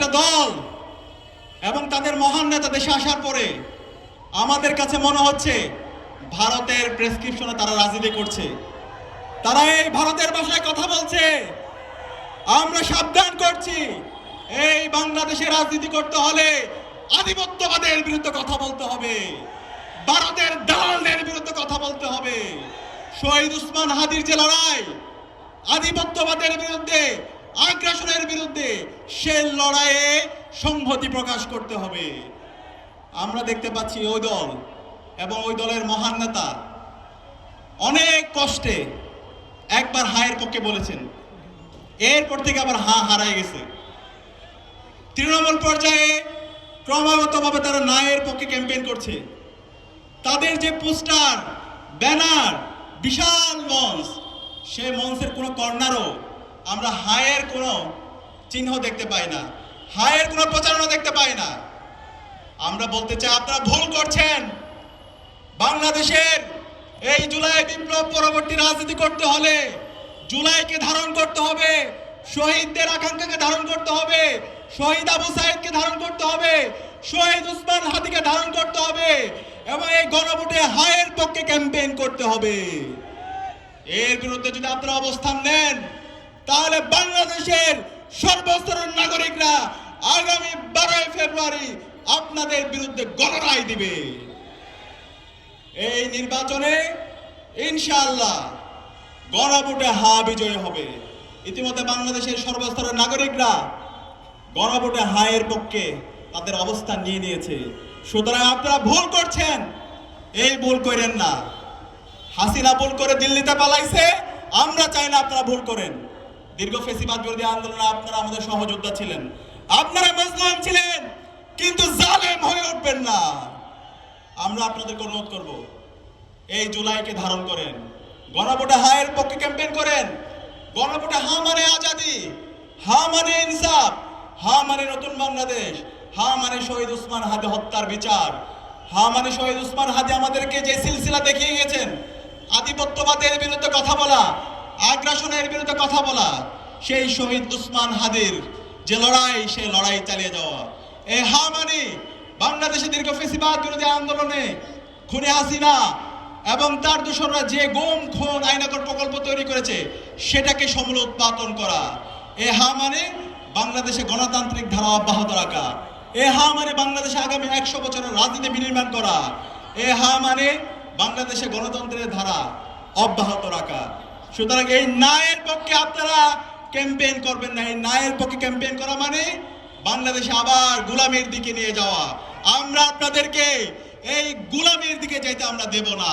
একটা দল এবং তাদের মহান নেতা দেশে আসার পরে আমাদের কাছে মনে হচ্ছে ভারতের প্রেসক্রিপশনে তারা রাজনীতি করছে। তারা এই ভারতের ভাষায় কথা বলছে। আমরা সাবধান করছি। এই বাংলাদেশে রাজনীতি করতে হলে আধিপত্যবাদের বিরুদ্ধে কথা বলতে হবে। ভারতের দালালদের বিরুদ্ধে কথা বলতে হবে। শহীদ উসমান হাদির যে লড়াই, আধিপত্যবাদের বিরুদ্ধে আগ্রাসনের বিরুদ্ধে সে লড়াইয়ে সংহতি প্রকাশ করতে হবে। আমরা দেখতে পাচ্ছি ওই দল এবং ওই দলের মহান নেতা অনেক কষ্টে একবার হায়ের পক্ষে বলেছেন, এরপর থেকে আবার হা হারাই গেছে। তৃণমূল পর্যায়ে ক্রমাগতভাবে তারা নায়ের পক্ষে ক্যাম্পেইন করছে। তাদের যে পোস্টার, ব্যানার, বিশাল মঞ্চ সেই মঞ্চের কোনো কর্নারও আমরা হায়ের কোনো চিহ্ন দেখতে পাই না। হায়ের কোনো প্রচারণা দেখতে পাই না। আমরা বলতে চাই, আপনারা ভুল করছেন। বাংলাদেশের এই জুলাই বিপ্লব পরবর্তী রাজনীতি করতে হলে জুলাইকে ধারণ করতে হবে, শহীদদের আকাঙ্ক্ষাকে ধারণ করতে হবে, শহীদ আবু সাইদকে ধারণ করতে হবে, শহীদ উসমান হাদিকে ধারণ করতে হবে, এবং এই গণভোটে হায়ের পক্ষে ক্যাম্পেইন করতে হবে। এর বিরুদ্ধে যদি আপনারা অবস্থান নেন তাহলে বাংলাদেশের সর্বস্তরের নাগরিকরা আগামী বারোই ফেব্রুয়ারি আপনাদের বিরুদ্ধে গণরায় দিবে। এই নির্বাচনে ইনশাআল্লাহ গণভোটে হা বিজয় হবে। ইতিমধ্যে বাংলাদেশের সর্বস্তরের নাগরিকরা গণভোটে হায়ের পক্ষে তাদের অবস্থান নিয়ে নিয়েছে। সুতরাং আপনারা ভুল করছেন। এই ভুল করেন না। হাসিনা ভুল করে দিল্লিতে পালাইছে। আমরা চাই না আপনারা ভুল করেন। দীর্ঘ ফেসিবাদ বিরোধী আন্দোলনে আপনারা আমাদের সহযোদ্ধা ছিলেন। আপনারা মজলুম ছিলেন, কিন্তু জালেম হয়ে উঠবেন না। আমরা আপনাদেরকে অনুরোধ করব, এই জুলাইকে ধারণ করেন। গণভোটে হায়ের পক্ষে ক্যাম্পেইন করেন। গণভোটে হা মানে আজাদি, হা মানে ইনসাফ, হা মানে নতুন বাংলাদেশ, হা মানে শহীদ উসমান হাদি হত্যার বিচার, হা মানে শহীদ উসমান হাদি আমাদেরকে যে সিলসিলা দেখিয়ে গেছেন, আধিপত্যবাদের বিরুদ্ধে কথা বলা আগ্রাসনের বিরুদ্ধে কথা বলা, সেই শহীদ উসমান হাদির যে লড়াই সেই লড়াই চালিয়ে যাওয়া। এই হা মানে বাংলাদেশে দীর্ঘ ফেসিবাদ বিরোধী আন্দোলনে খুনে হাসিনা এবং তার দূষণরা যে গুম, খুন আইনাকর প্রকল্প তৈরি করেছে, সেটাকে সমূল উৎপাদন করা। এ হা মানে বাংলাদেশে গণতান্ত্রিক ধারা অব্যাহত রাখা। এ হা মানে বাংলাদেশে আগামী একশো বছরের রাজনীতি বিনির্মাণ করা। এ হা মানে বাংলাদেশে গণতন্ত্রের ধারা অব্যাহত রাখা। সুতরাং এই নায়ের পক্ষে আপনারা ক্যাম্পেইন করবেন না। এই নায়ের পক্ষে ক্যাম্পেইন করা মানে বাংলাদেশে আবার গুলামের দিকে নিয়ে যাওয়া। আমরা আপনাদেরকে এই গুলামের দিকে যাইতে আমরা দেব না।